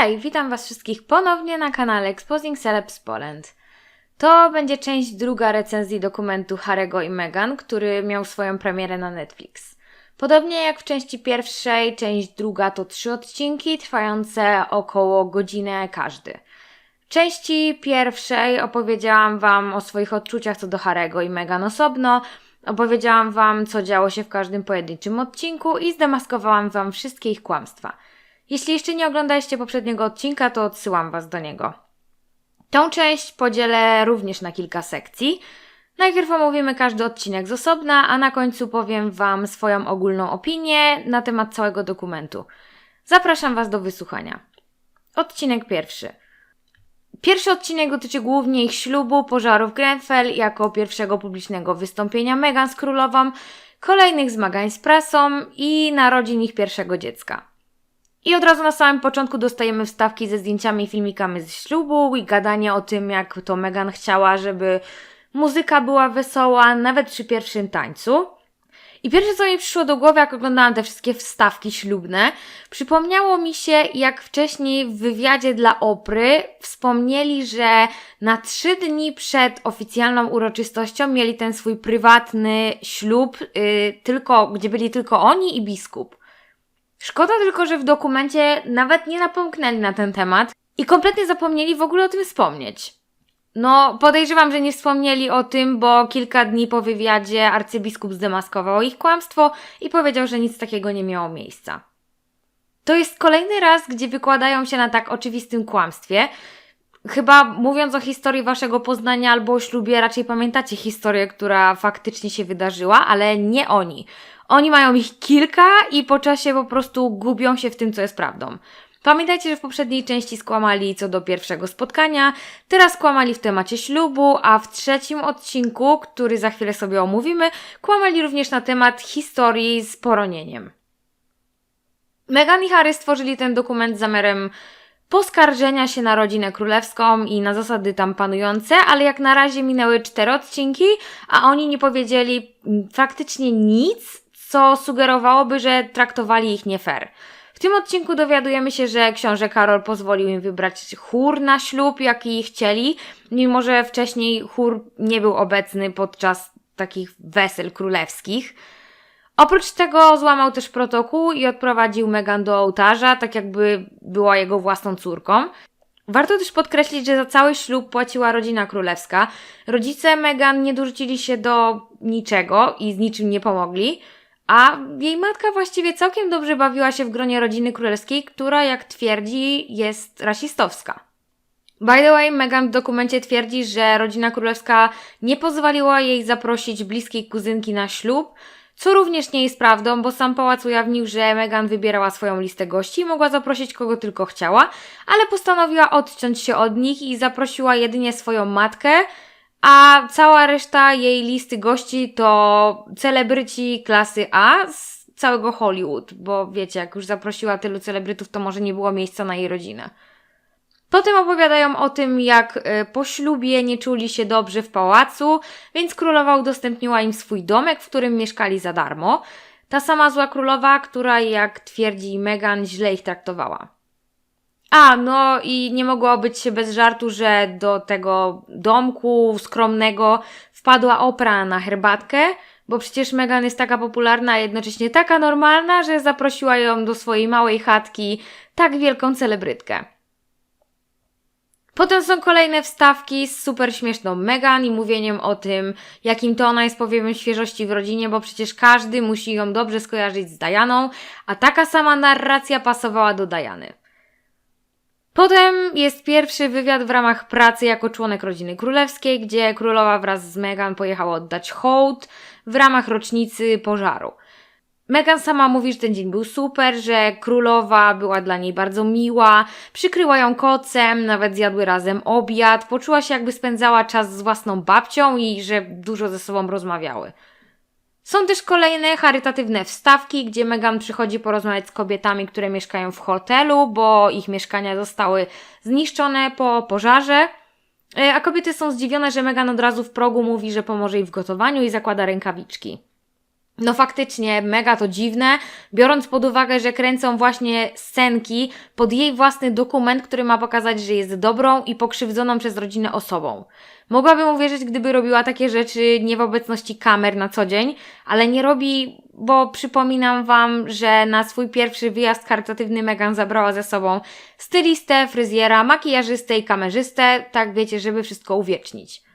Hej, witam Was wszystkich ponownie na kanale Exposing Celebs Poland. To będzie część druga recenzji dokumentu Harego i Meghan, który miał swoją premierę na Netflix. Podobnie jak w części pierwszej, część druga to trzy odcinki trwające około godzinę każdy. W części pierwszej opowiedziałam Wam o swoich odczuciach co do Harego i Meghan osobno, opowiedziałam Wam, co działo się w każdym pojedynczym odcinku i zdemaskowałam Wam wszystkie ich kłamstwa. Jeśli jeszcze nie oglądaliście poprzedniego odcinka, to odsyłam Was do niego. Tą część podzielę również na kilka sekcji. Najpierw omówimy każdy odcinek z osobna, a na końcu powiem Wam swoją ogólną opinię na temat całego dokumentu. Zapraszam Was do wysłuchania. Odcinek pierwszy. Pierwszy odcinek dotyczy głównie ich ślubu, pożarów Grenfell jako pierwszego publicznego wystąpienia Meghan z królową, kolejnych zmagań z prasą i narodzin ich pierwszego dziecka. I od razu na samym początku dostajemy wstawki ze zdjęciami i filmikami z ślubu i gadanie o tym, jak to Meghan chciała, żeby muzyka była wesoła, nawet przy pierwszym tańcu. I pierwsze, co mi przyszło do głowy, jak oglądałam te wszystkie wstawki ślubne, przypomniało mi się, jak wcześniej w wywiadzie dla Opry wspomnieli, że na trzy dni przed oficjalną uroczystością mieli ten swój prywatny ślub, yy, tylko, gdzie byli tylko oni i biskup. Szkoda tylko, że w dokumencie nawet nie napomknęli na ten temat i kompletnie zapomnieli w ogóle o tym wspomnieć. No, podejrzewam, że nie wspomnieli o tym, bo kilka dni po wywiadzie arcybiskup zdemaskował ich kłamstwo i powiedział, że nic takiego nie miało miejsca. To jest kolejny raz, gdzie wykładają się na tak oczywistym kłamstwie. Chyba mówiąc o historii waszego poznania albo o ślubie, raczej pamiętacie historię, która faktycznie się wydarzyła, ale nie oni. Oni mają ich kilka i po czasie po prostu gubią się w tym, co jest prawdą. Pamiętajcie, że w poprzedniej części skłamali co do pierwszego spotkania, teraz kłamali w temacie ślubu, a w trzecim odcinku, który za chwilę sobie omówimy, kłamali również na temat historii z poronieniem. Meghan i Harry stworzyli ten dokument z zamiarem poskarżenia się na rodzinę królewską i na zasady tam panujące, ale jak na razie minęły cztery odcinki, a oni nie powiedzieli faktycznie nic, co sugerowałoby, że traktowali ich nie fair. W tym odcinku dowiadujemy się, że książę Karol pozwolił im wybrać chór na ślub, jaki chcieli, mimo że wcześniej chór nie był obecny podczas takich wesel królewskich. Oprócz tego złamał też protokół i odprowadził Megan do ołtarza, tak jakby była jego własną córką. Warto też podkreślić, że za cały ślub płaciła rodzina królewska. Rodzice Megan nie dorzucili się do niczego i z niczym nie pomogli. A jej matka właściwie całkiem dobrze bawiła się w gronie rodziny królewskiej, która, jak twierdzi, jest rasistowska. By the way, Meghan w dokumencie twierdzi, że rodzina królewska nie pozwoliła jej zaprosić bliskiej kuzynki na ślub, co również nie jest prawdą, bo sam pałac ujawnił, że Meghan wybierała swoją listę gości i mogła zaprosić kogo tylko chciała, ale postanowiła odciąć się od nich i zaprosiła jedynie swoją matkę, a cała reszta jej listy gości to celebryci klasy A z całego Hollywood, bo wiecie, jak już zaprosiła tylu celebrytów, to może nie było miejsca na jej rodzinę. Potem opowiadają o tym, jak e, po ślubie nie czuli się dobrze w pałacu, więc królowa udostępniła im swój domek, w którym mieszkali za darmo. Ta sama zła królowa, która, jak twierdzi Meghan, źle ich traktowała. A, no i nie mogło się bez żartu, że do tego domku skromnego wpadła opra na herbatkę, bo przecież Megan jest taka popularna, a jednocześnie taka normalna, że zaprosiła ją do swojej małej chatki tak wielką celebrytkę. Potem są kolejne wstawki z super śmieszną Megan i mówieniem o tym, jakim to ona jest powiewem świeżości w rodzinie, bo przecież każdy musi ją dobrze skojarzyć z Dianą, a taka sama narracja pasowała do Diany. Potem jest pierwszy wywiad w ramach pracy jako członek rodziny królewskiej, gdzie królowa wraz z Meghan pojechała oddać hołd w ramach rocznicy pożaru. Meghan sama mówi, że ten dzień był super, że królowa była dla niej bardzo miła, przykryła ją kocem, nawet zjadły razem obiad, poczuła się jakby spędzała czas z własną babcią i że dużo ze sobą rozmawiały. Są też kolejne charytatywne wstawki, gdzie Megan przychodzi porozmawiać z kobietami, które mieszkają w hotelu, bo ich mieszkania zostały zniszczone po pożarze. E, a kobiety są zdziwione, że Megan od razu w progu mówi, że pomoże im w gotowaniu i zakłada rękawiczki. No faktycznie, mega to dziwne, biorąc pod uwagę, że kręcą właśnie scenki pod jej własny dokument, który ma pokazać, że jest dobrą i pokrzywdzoną przez rodzinę osobą. Mogłabym uwierzyć, gdyby robiła takie rzeczy nie w obecności kamer na co dzień, ale nie robi, bo przypominam Wam, że na swój pierwszy wyjazd charytatywny Megan zabrała ze sobą stylistę, fryzjera, makijażystę i kamerzystę, tak wiecie, żeby wszystko uwiecznić.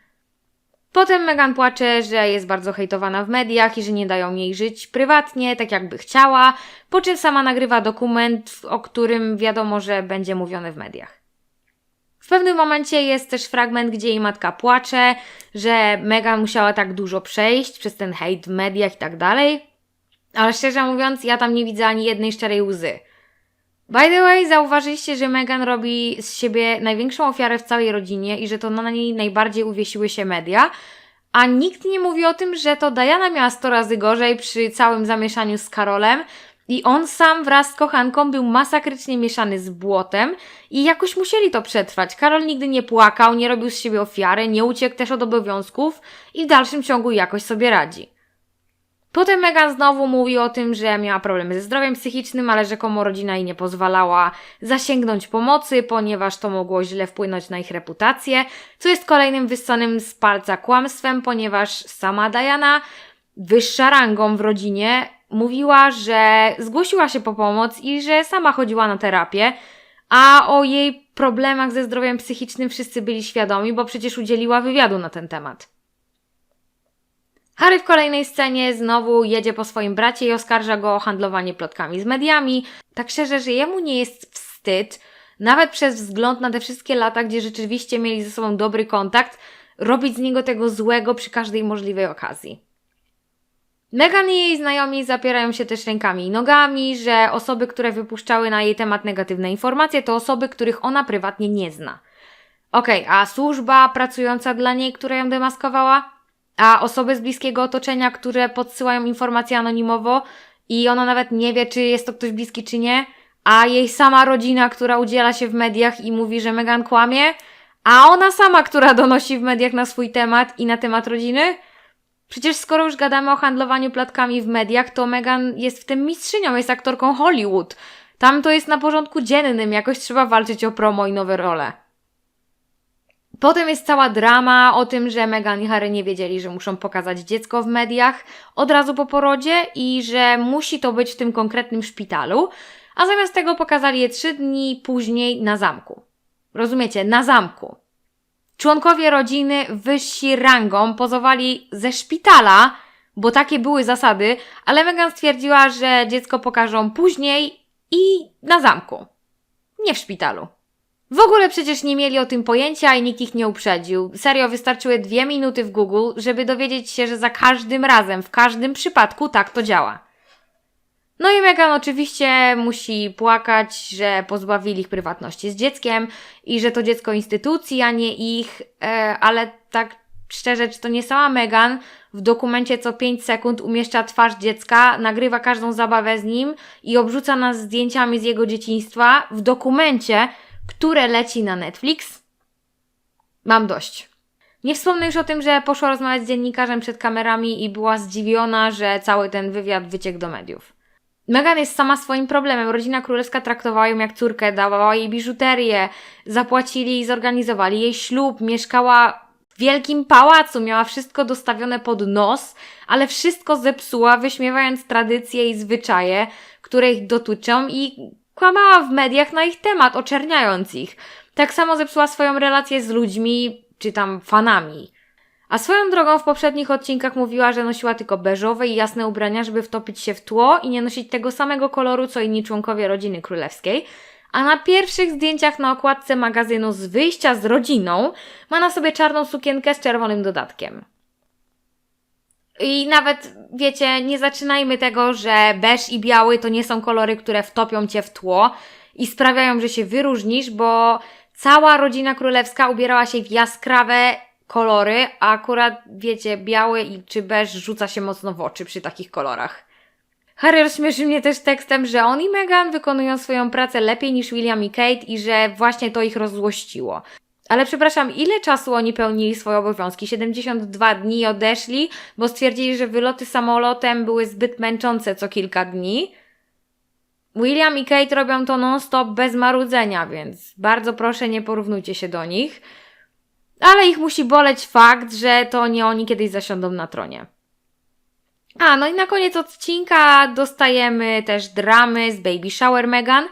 Potem Megan płacze, że jest bardzo hejtowana w mediach i że nie dają jej żyć prywatnie, tak jakby chciała, po czym sama nagrywa dokument, o którym wiadomo, że będzie mówiony w mediach. W pewnym momencie jest też fragment, gdzie jej matka płacze, że Megan musiała tak dużo przejść przez ten hejt w mediach i tak dalej, ale szczerze mówiąc, ja tam nie widzę ani jednej szczerej łzy. By the way, zauważyliście, że Megan robi z siebie największą ofiarę w całej rodzinie i że to na niej najbardziej uwiesiły się media, a nikt nie mówi o tym, że to Diana miała 100 razy gorzej przy całym zamieszaniu z Karolem i on sam wraz z kochanką był masakrycznie mieszany z błotem i jakoś musieli to przetrwać. Karol nigdy nie płakał, nie robił z siebie ofiary, nie uciekł też od obowiązków i w dalszym ciągu jakoś sobie radzi. Potem Megan znowu mówi o tym, że miała problemy ze zdrowiem psychicznym, ale rzekomo rodzina jej nie pozwalała zasięgnąć pomocy, ponieważ to mogło źle wpłynąć na ich reputację, co jest kolejnym wyssanym z palca kłamstwem, ponieważ sama Diana, wyższa rangą w rodzinie, mówiła, że zgłosiła się po pomoc i że sama chodziła na terapię, a o jej problemach ze zdrowiem psychicznym wszyscy byli świadomi, bo przecież udzieliła wywiadu na ten temat. Harry w kolejnej scenie znowu jedzie po swoim bracie i oskarża go o handlowanie plotkami z mediami. Tak szczerze, że jemu nie jest wstyd, nawet przez wzgląd na te wszystkie lata, gdzie rzeczywiście mieli ze sobą dobry kontakt, robić z niego tego złego przy każdej możliwej okazji. Megan i jej znajomi zapierają się też rękami i nogami, że osoby, które wypuszczały na jej temat negatywne informacje, to osoby, których ona prywatnie nie zna. Okej, okay, a służba pracująca dla niej, która ją demaskowała? A osoby z bliskiego otoczenia, które podsyłają informacje anonimowo i ona nawet nie wie, czy jest to ktoś bliski, czy nie, a jej sama rodzina, która udziela się w mediach i mówi, że Megan kłamie, a ona sama, która donosi w mediach na swój temat i na temat rodziny? Przecież skoro już gadamy o handlowaniu plotkami w mediach, to Megan jest w tym mistrzynią, jest aktorką Hollywood. Tam to jest na porządku dziennym, jakoś trzeba walczyć o promo i nowe role. Potem jest cała drama o tym, że Meghan i Harry nie wiedzieli, że muszą pokazać dziecko w mediach od razu po porodzie i że musi to być w tym konkretnym szpitalu, a zamiast tego pokazali je trzy dni później na zamku. Rozumiecie? Na zamku. Członkowie rodziny wyżsi rangą pozowali ze szpitala, bo takie były zasady, ale Megan stwierdziła, że dziecko pokażą później i na zamku. Nie w szpitalu. W ogóle przecież nie mieli o tym pojęcia i nikt ich nie uprzedził. Serio, wystarczyły dwie minuty w Google, żeby dowiedzieć się, że za każdym razem, w każdym przypadku tak to działa. No i Megan oczywiście musi płakać, że pozbawili ich prywatności z dzieckiem i że to dziecko instytucji, a nie ich, e, ale tak szczerze, czy to nie sama Megan w dokumencie co 5 sekund umieszcza twarz dziecka, nagrywa każdą zabawę z nim i obrzuca nas zdjęciami z jego dzieciństwa w dokumencie, które leci na Netflix. Mam dość. Nie wspomnę już o tym, że poszła rozmawiać z dziennikarzem przed kamerami i była zdziwiona, że cały ten wywiad wyciekł do mediów. Megan jest sama swoim problemem. Rodzina królewska traktowała ją jak córkę, dawała jej biżuterię, zapłacili i zorganizowali jej ślub, mieszkała w wielkim pałacu, miała wszystko dostawione pod nos, ale wszystko zepsuła, wyśmiewając tradycje i zwyczaje, które ich dotyczą i Kłamała w mediach na ich temat, oczerniając ich. Tak samo zepsuła swoją relację z ludźmi, czy tam fanami. A swoją drogą w poprzednich odcinkach mówiła, że nosiła tylko beżowe i jasne ubrania, żeby wtopić się w tło i nie nosić tego samego koloru, co inni członkowie rodziny królewskiej. A na pierwszych zdjęciach na okładce magazynu z wyjścia z rodziną ma na sobie czarną sukienkę z czerwonym dodatkiem. I nawet, wiecie, nie zaczynajmy tego, że beż i biały to nie są kolory, które wtopią cię w tło i sprawiają, że się wyróżnisz, bo cała rodzina królewska ubierała się w jaskrawe kolory, a akurat, wiecie, biały i czy beż rzuca się mocno w oczy przy takich kolorach. Harry rozśmieszy mnie też tekstem, że on i Meghan wykonują swoją pracę lepiej niż William i Kate i że właśnie to ich rozzłościło. Ale przepraszam, ile czasu oni pełnili swoje obowiązki? 72 dni i odeszli, bo stwierdzili, że wyloty samolotem były zbyt męczące co kilka dni. William i Kate robią to non-stop bez marudzenia, więc bardzo proszę nie porównujcie się do nich. Ale ich musi boleć fakt, że to nie oni kiedyś zasiądą na tronie. A, no i na koniec odcinka dostajemy też dramy z Baby Shower Megan,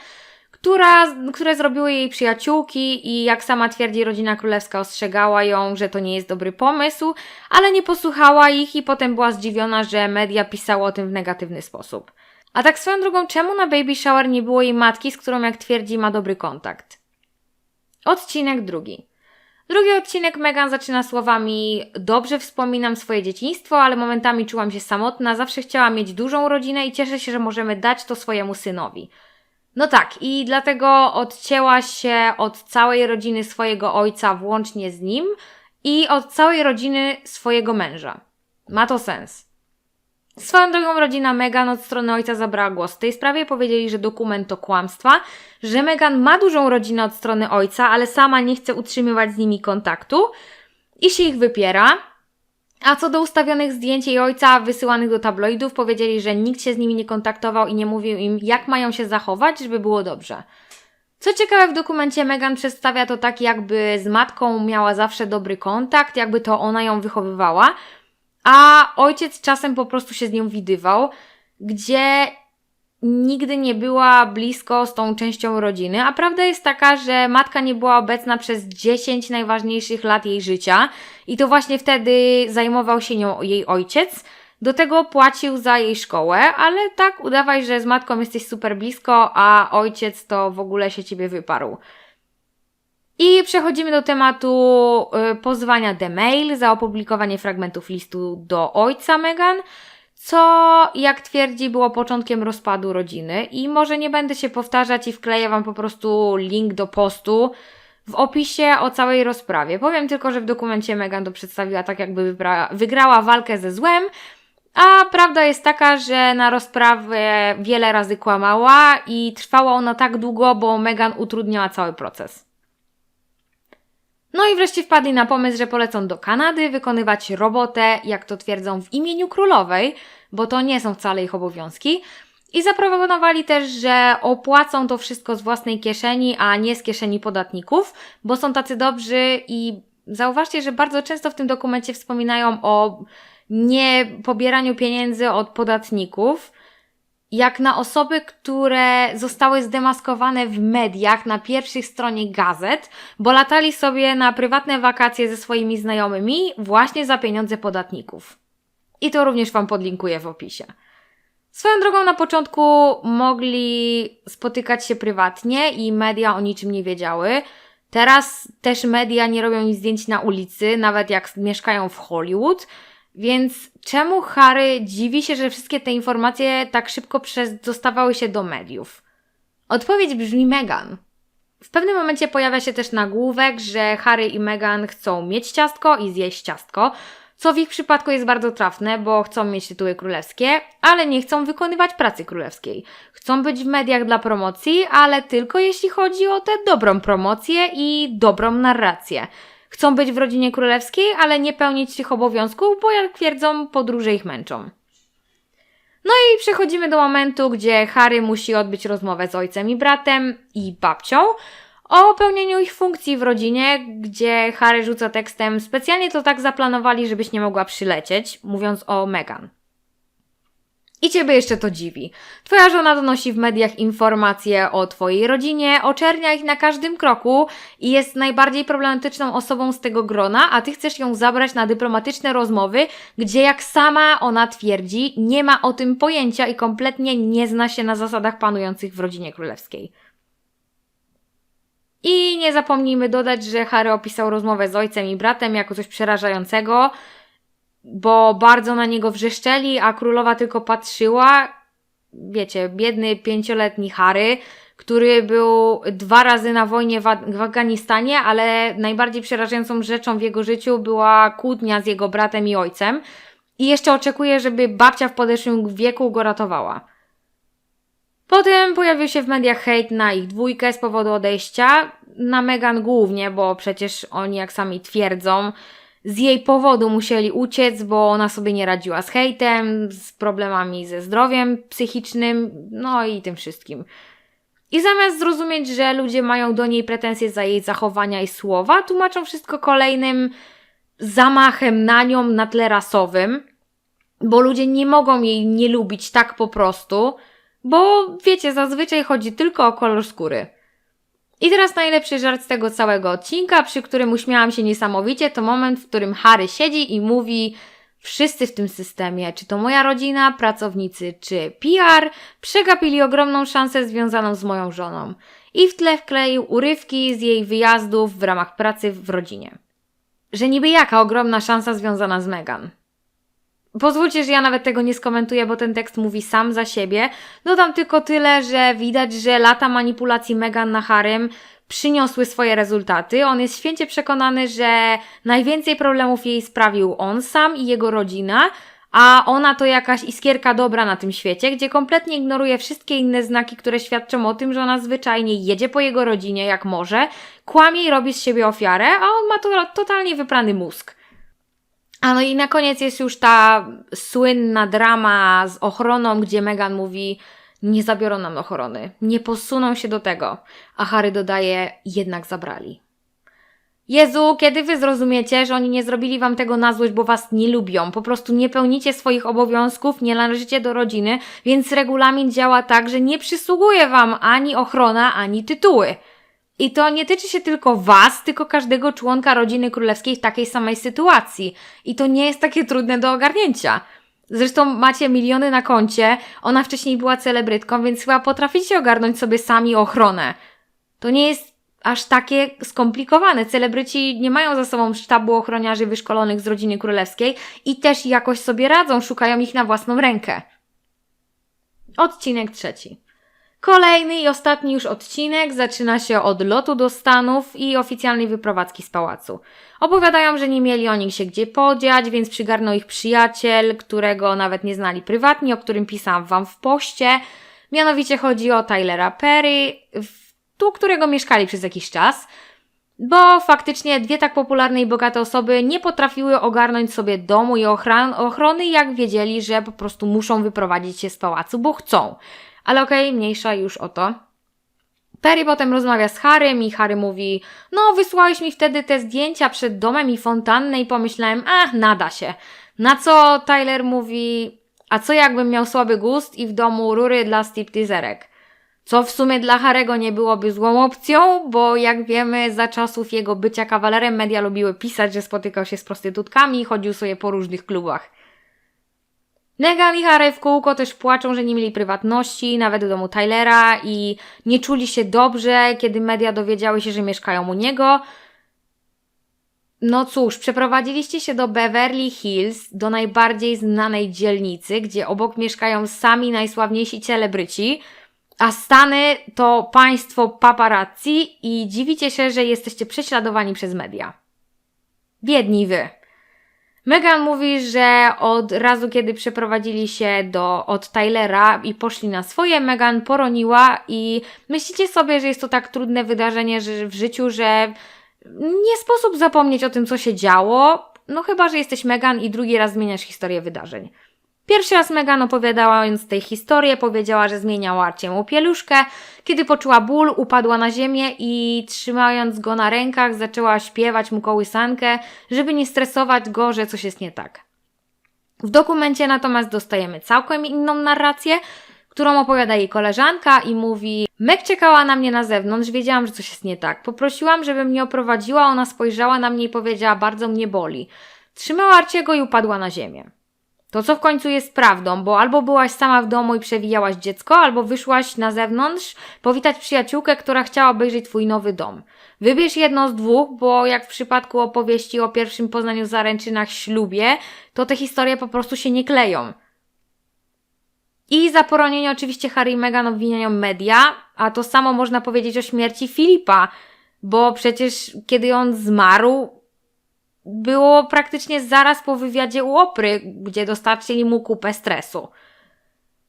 która, które zrobiły jej przyjaciółki i jak sama twierdzi, rodzina królewska ostrzegała ją, że to nie jest dobry pomysł, ale nie posłuchała ich i potem była zdziwiona, że media pisało o tym w negatywny sposób. A tak swoją drogą, czemu na Baby Shower nie było jej matki, z którą jak twierdzi ma dobry kontakt? Odcinek drugi. Drugi odcinek Megan zaczyna słowami: Dobrze wspominam swoje dzieciństwo, ale momentami czułam się samotna, zawsze chciałam mieć dużą rodzinę i cieszę się, że możemy dać to swojemu synowi. No tak, i dlatego odcięła się od całej rodziny swojego ojca, włącznie z nim, i od całej rodziny swojego męża. Ma to sens. Swoją drogą rodzina Megan od strony ojca zabrała głos w tej sprawie. Powiedzieli, że dokument to kłamstwa, że Megan ma dużą rodzinę od strony ojca, ale sama nie chce utrzymywać z nimi kontaktu i się ich wypiera. A co do ustawionych zdjęć jej ojca wysyłanych do tabloidów, powiedzieli, że nikt się z nimi nie kontaktował i nie mówił im, jak mają się zachować, żeby było dobrze. Co ciekawe, w dokumencie Megan przedstawia to tak, jakby z matką miała zawsze dobry kontakt, jakby to ona ją wychowywała, a ojciec czasem po prostu się z nią widywał, gdzie nigdy nie była blisko z tą częścią rodziny, a prawda jest taka, że matka nie była obecna przez 10 najważniejszych lat jej życia i to właśnie wtedy zajmował się nią jej ojciec. Do tego płacił za jej szkołę, ale tak udawaj, że z matką jesteś super blisko, a ojciec to w ogóle się ciebie wyparł. I przechodzimy do tematu y, pozwania The Mail za opublikowanie fragmentów listu do ojca Megan, co, jak twierdzi, było początkiem rozpadu rodziny. I może nie będę się powtarzać i wkleję Wam po prostu link do postu w opisie o całej rozprawie. Powiem tylko, że w dokumencie Megan to przedstawiła tak, jakby wygrała walkę ze złem, a prawda jest taka, że na rozprawie wiele razy kłamała i trwała ona tak długo, bo Megan utrudniała cały proces. No i wreszcie wpadli na pomysł, że polecą do Kanady wykonywać robotę, jak to twierdzą, w imieniu królowej, bo to nie są wcale ich obowiązki. I zaproponowali też, że opłacą to wszystko z własnej kieszeni, a nie z kieszeni podatników, bo są tacy dobrzy i zauważcie, że bardzo często w tym dokumencie wspominają o nie pobieraniu pieniędzy od podatników jak na osoby, które zostały zdemaskowane w mediach na pierwszych stronie gazet, bo latali sobie na prywatne wakacje ze swoimi znajomymi właśnie za pieniądze podatników. I to również Wam podlinkuję w opisie. Swoją drogą na początku mogli spotykać się prywatnie i media o niczym nie wiedziały. Teraz też media nie robią im zdjęć na ulicy, nawet jak mieszkają w Hollywood. Więc czemu Harry dziwi się, że wszystkie te informacje tak szybko przez dostawały się do mediów? Odpowiedź brzmi Meghan. W pewnym momencie pojawia się też nagłówek, że Harry i Meghan chcą mieć ciastko i zjeść ciastko, co w ich przypadku jest bardzo trafne, bo chcą mieć tytuły królewskie, ale nie chcą wykonywać pracy królewskiej. Chcą być w mediach dla promocji, ale tylko jeśli chodzi o tę dobrą promocję i dobrą narrację. Chcą być w rodzinie królewskiej, ale nie pełnić tych obowiązków, bo jak twierdzą, podróże ich męczą. No i przechodzimy do momentu, gdzie Harry musi odbyć rozmowę z ojcem i bratem i babcią o pełnieniu ich funkcji w rodzinie, gdzie Harry rzuca tekstem specjalnie to tak zaplanowali, żebyś nie mogła przylecieć, mówiąc o Meghan. I ciebie jeszcze to dziwi. Twoja żona donosi w mediach informacje o twojej rodzinie, oczernia ich na każdym kroku i jest najbardziej problematyczną osobą z tego grona, a ty chcesz ją zabrać na dyplomatyczne rozmowy, gdzie jak sama ona twierdzi, nie ma o tym pojęcia i kompletnie nie zna się na zasadach panujących w rodzinie królewskiej. I nie zapomnijmy dodać, że Harry opisał rozmowę z ojcem i bratem jako coś przerażającego, bo bardzo na niego wrzeszczeli, a królowa tylko patrzyła. Wiecie, biedny pięcioletni Harry, który był dwa razy na wojnie w, Afganistanie, ale najbardziej przerażającą rzeczą w jego życiu była kłótnia z jego bratem i ojcem. I jeszcze oczekuje, żeby babcia w podeszłym wieku go ratowała. Potem pojawił się w mediach hejt na ich dwójkę z powodu odejścia, na Megan głównie, bo przecież oni, jak sami twierdzą, z jej powodu musieli uciec, bo ona sobie nie radziła z hejtem, z problemami ze zdrowiem psychicznym, no i tym wszystkim. I zamiast zrozumieć, że ludzie mają do niej pretensje za jej zachowania i słowa, tłumaczą wszystko kolejnym zamachem na nią na tle rasowym, bo ludzie nie mogą jej nie lubić tak po prostu, bo wiecie, zazwyczaj chodzi tylko o kolor skóry. I teraz najlepszy żart z tego całego odcinka, przy którym uśmiałam się niesamowicie, to moment, w którym Harry siedzi i mówi: Wszyscy w tym systemie, czy to moja rodzina, pracownicy, czy PR, przegapili ogromną szansę związaną z moją żoną. I w tle wkleił urywki z jej wyjazdów w ramach pracy w rodzinie. Że niby jaka ogromna szansa związana z Megan. Pozwólcie, że ja nawet tego nie skomentuję, bo ten tekst mówi sam za siebie. Dodam tylko tyle, że widać, że lata manipulacji Megan na Harem przyniosły swoje rezultaty. On jest święcie przekonany, że najwięcej problemów jej sprawił on sam i jego rodzina, a ona to jakaś iskierka dobra na tym świecie, gdzie kompletnie ignoruje wszystkie inne znaki, które świadczą o tym, że ona zwyczajnie jedzie po jego rodzinie jak może, kłamie i robi z siebie ofiarę, a on ma to totalnie wyprany mózg. A no i na koniec jest już ta słynna drama z ochroną, gdzie Megan mówi: Nie zabiorą nam ochrony, nie posuną się do tego. A Harry dodaje: Jednak zabrali. Jezu, kiedy wy zrozumiecie, że oni nie zrobili wam tego na złość, bo was nie lubią, po prostu nie pełnicie swoich obowiązków, nie należycie do rodziny, więc regulamin działa tak, że nie przysługuje wam ani ochrona, ani tytuły. I to nie tyczy się tylko Was, tylko każdego członka rodziny królewskiej w takiej samej sytuacji. I to nie jest takie trudne do ogarnięcia. Zresztą macie miliony na koncie, ona wcześniej była celebrytką, więc chyba potraficie ogarnąć sobie sami ochronę. To nie jest aż takie skomplikowane. Celebryci nie mają za sobą sztabu ochroniarzy wyszkolonych z rodziny królewskiej i też jakoś sobie radzą, szukają ich na własną rękę. Odcinek trzeci. Kolejny i ostatni już odcinek zaczyna się od lotu do Stanów i oficjalnej wyprowadzki z pałacu. Opowiadają, że nie mieli oni się gdzie podziać, więc przygarnął ich przyjaciel, którego nawet nie znali prywatnie, o którym pisałam Wam w poście. Mianowicie chodzi o Tylera Perry, tu którego mieszkali przez jakiś czas. Bo faktycznie dwie tak popularne i bogate osoby nie potrafiły ogarnąć sobie domu i ochrony, jak wiedzieli, że po prostu muszą wyprowadzić się z pałacu, bo chcą. Ale okej, okay, mniejsza już o to. Perry potem rozmawia z Harrym i Harry mówi No, wysłałeś mi wtedy te zdjęcia przed domem i fontannę i pomyślałem, a, nada się. Na co Tyler mówi A co jakbym miał słaby gust i w domu rury dla stripteaserek? Co w sumie dla Harego nie byłoby złą opcją, bo jak wiemy, za czasów jego bycia kawalerem media lubiły pisać, że spotykał się z prostytutkami i chodził sobie po różnych klubach. Negan i Harry w kółko też płaczą, że nie mieli prywatności, nawet w domu Tylera i nie czuli się dobrze, kiedy media dowiedziały się, że mieszkają u niego. No cóż, przeprowadziliście się do Beverly Hills, do najbardziej znanej dzielnicy, gdzie obok mieszkają sami najsławniejsi celebryci, a Stany to państwo paparazzi i dziwicie się, że jesteście prześladowani przez media. Biedni wy. Megan mówi, że od razu, kiedy przeprowadzili się do, od Tylera i poszli na swoje, Megan poroniła i myślicie sobie, że jest to tak trudne wydarzenie że w życiu, że nie sposób zapomnieć o tym, co się działo, no chyba, że jesteś Megan i drugi raz zmieniasz historię wydarzeń. Pierwszy raz Megan opowiadając tej historię powiedziała, że zmieniała Arciemu pieluszkę. Kiedy poczuła ból, upadła na ziemię i trzymając go na rękach zaczęła śpiewać mu kołysankę, żeby nie stresować go, że coś jest nie tak. W dokumencie natomiast dostajemy całkiem inną narrację, którą opowiada jej koleżanka i mówi Meg czekała na mnie na zewnątrz, wiedziałam, że coś jest nie tak. Poprosiłam, żeby mnie oprowadziła, ona spojrzała na mnie i powiedziała, bardzo mnie boli. Trzymała Arciego i upadła na ziemię. To, co w końcu jest prawdą, bo albo byłaś sama w domu i przewijałaś dziecko, albo wyszłaś na zewnątrz powitać przyjaciółkę, która chciała obejrzeć Twój nowy dom. Wybierz jedno z dwóch, bo jak w przypadku opowieści o pierwszym poznaniu zaręczynach ślubie, to te historie po prostu się nie kleją. I za poronienie oczywiście Harry i Meghan obwiniają media, a to samo można powiedzieć o śmierci Filipa, bo przecież kiedy on zmarł, było praktycznie zaraz po wywiadzie u Opry, gdzie dostarczyli mu kupę stresu.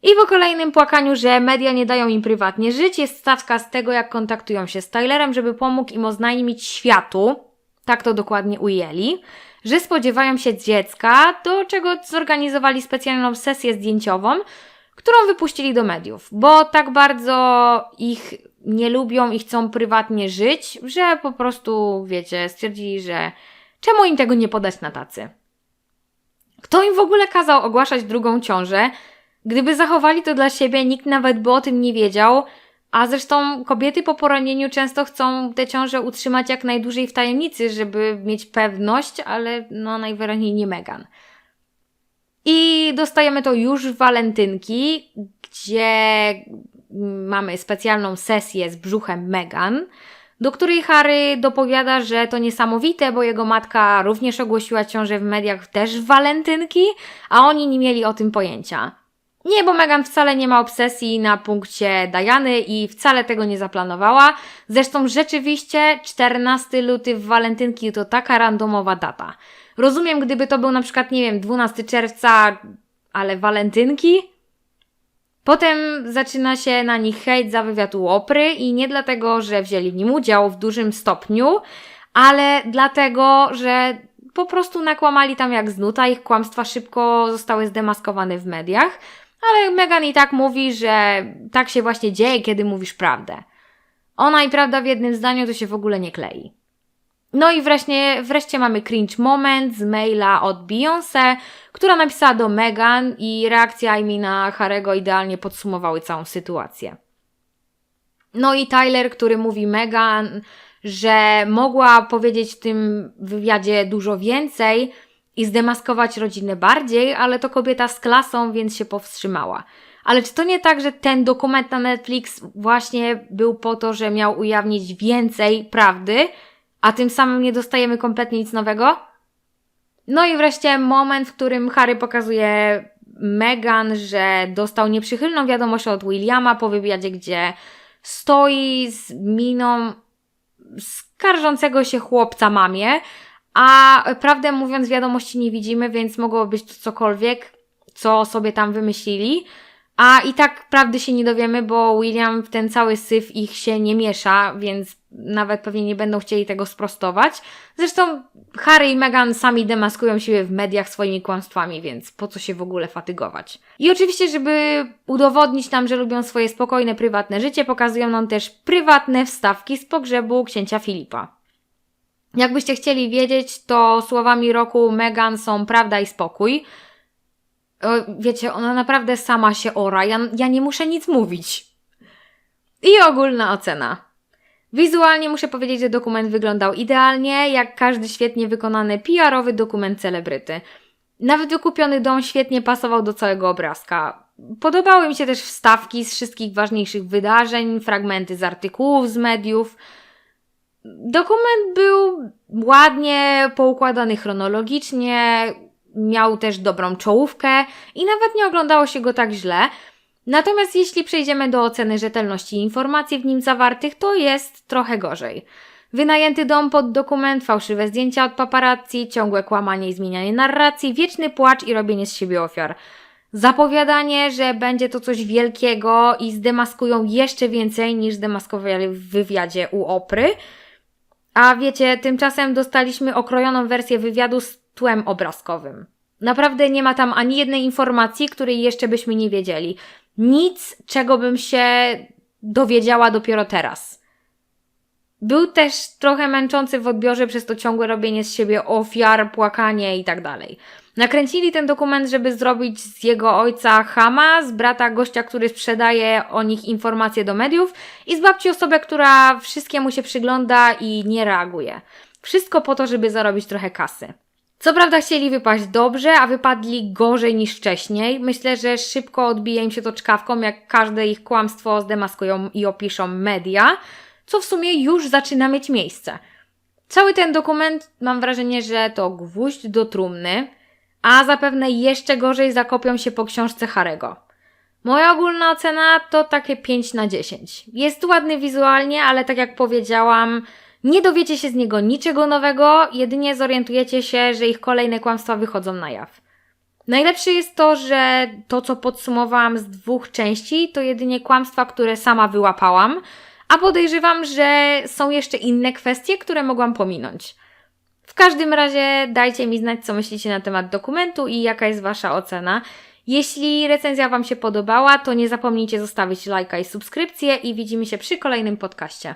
I po kolejnym płakaniu, że media nie dają im prywatnie żyć, jest stawka z tego, jak kontaktują się z Tylerem, żeby pomógł im oznajmić światu, tak to dokładnie ujęli, że spodziewają się dziecka, do czego zorganizowali specjalną sesję zdjęciową, którą wypuścili do mediów, bo tak bardzo ich nie lubią i chcą prywatnie żyć, że po prostu, wiecie, stwierdzili, że czemu im tego nie podać na tacy. Kto im w ogóle kazał ogłaszać drugą ciążę? Gdyby zachowali to dla siebie, nikt nawet by o tym nie wiedział, a zresztą kobiety po poronieniu często chcą tę ciążę utrzymać jak najdłużej w tajemnicy, żeby mieć pewność, ale no najwyraźniej nie Megan. I dostajemy to już w walentynki, gdzie mamy specjalną sesję z brzuchem Megan, do której Harry dopowiada, że to niesamowite, bo jego matka również ogłosiła ciążę w mediach też w walentynki, a oni nie mieli o tym pojęcia. Nie, bo Megan wcale nie ma obsesji na punkcie Diany i wcale tego nie zaplanowała. Zresztą rzeczywiście 14 luty w walentynki to taka randomowa data. Rozumiem, gdyby to był na przykład, nie wiem, 12 czerwca, ale walentynki? Potem zaczyna się na nich hejt za wywiad u Opry i nie dlatego, że wzięli w nim udział w dużym stopniu, ale dlatego, że po prostu nakłamali tam jak znuta, ich kłamstwa szybko zostały zdemaskowane w mediach, ale Megan i tak mówi, że tak się właśnie dzieje, kiedy mówisz prawdę. Ona i prawda w jednym zdaniu to się w ogóle nie klei. No i wreszcie, wreszcie mamy cringe moment z maila od Beyoncé, która napisała do Megan i reakcja Amy na Harego idealnie podsumowały całą sytuację. No i Tyler, który mówi Megan, że mogła powiedzieć w tym wywiadzie dużo więcej i zdemaskować rodzinę bardziej, ale to kobieta z klasą, więc się powstrzymała. Ale czy to nie tak, że ten dokument na Netflix właśnie był po to, że miał ujawnić więcej prawdy, a tym samym nie dostajemy kompletnie nic nowego? No i wreszcie moment, w którym Harry pokazuje Meghan, że dostał nieprzychylną wiadomość od Williama po wywiadzie, gdzie stoi z miną skarżącego się chłopca mamie, a prawdę mówiąc wiadomości nie widzimy, więc mogło być to cokolwiek, co sobie tam wymyślili. A i tak prawdy się nie dowiemy, bo William w ten cały syf ich się nie miesza, więc nawet pewnie nie będą chcieli tego sprostować. Zresztą Harry i Meghan sami demaskują siebie w mediach swoimi kłamstwami, więc po co się w ogóle fatygować. I oczywiście, żeby udowodnić nam, że lubią swoje spokojne, prywatne życie, pokazują nam też prywatne wstawki z pogrzebu księcia Filipa. Jakbyście chcieli wiedzieć, to słowami roku Meghan są prawda i spokój. Wiecie, ona naprawdę sama się ora. Ja, ja nie muszę nic mówić. I ogólna ocena. Wizualnie muszę powiedzieć, że dokument wyglądał idealnie, jak każdy świetnie wykonany PR-owy dokument celebryty. Nawet wykupiony dom świetnie pasował do całego obrazka. Podobały mi się też wstawki z wszystkich ważniejszych wydarzeń, fragmenty z artykułów z mediów. Dokument był ładnie poukładany chronologicznie, miał też dobrą czołówkę i nawet nie oglądało się go tak źle. Natomiast jeśli przejdziemy do oceny rzetelności informacji w nim zawartych, to jest trochę gorzej. Wynajęty dom pod dokument, fałszywe zdjęcia od paparazzi, ciągłe kłamanie i zmienianie narracji, wieczny płacz i robienie z siebie ofiar. Zapowiadanie, że będzie to coś wielkiego i zdemaskują jeszcze więcej niż zdemaskowali w wywiadzie u Opry. A wiecie, tymczasem dostaliśmy okrojoną wersję wywiadu z tłem obrazkowym. Naprawdę nie ma tam ani jednej informacji, której jeszcze byśmy nie wiedzieli. Nic, czego bym się dowiedziała dopiero teraz. Był też trochę męczący w odbiorze przez to ciągłe robienie z siebie ofiar, płakanie i tak dalej. Nakręcili ten dokument, żeby zrobić z jego ojca Hama, z brata gościa, który sprzedaje o nich informacje do mediów i z babci osobę, która wszystkiemu się przygląda i nie reaguje. Wszystko po to, żeby zarobić trochę kasy. Co prawda chcieli wypaść dobrze, a wypadli gorzej niż wcześniej. Myślę, że szybko odbije im się to czkawką, jak każde ich kłamstwo zdemaskują i opiszą media, co w sumie już zaczyna mieć miejsce. Cały ten dokument mam wrażenie, że to gwóźdź do trumny, a zapewne jeszcze gorzej zakopią się po książce Harego. Moja ogólna ocena to takie 5 na 10. Jest ładny wizualnie, ale tak jak powiedziałam, nie dowiecie się z niego niczego nowego, jedynie zorientujecie się, że ich kolejne kłamstwa wychodzą na jaw. Najlepsze jest to, że to, co podsumowałam z dwóch części, to jedynie kłamstwa, które sama wyłapałam, a podejrzewam, że są jeszcze inne kwestie, które mogłam pominąć. W każdym razie dajcie mi znać, co myślicie na temat dokumentu i jaka jest Wasza ocena. Jeśli recenzja Wam się podobała, to nie zapomnijcie zostawić lajka i subskrypcję i widzimy się przy kolejnym podcaście.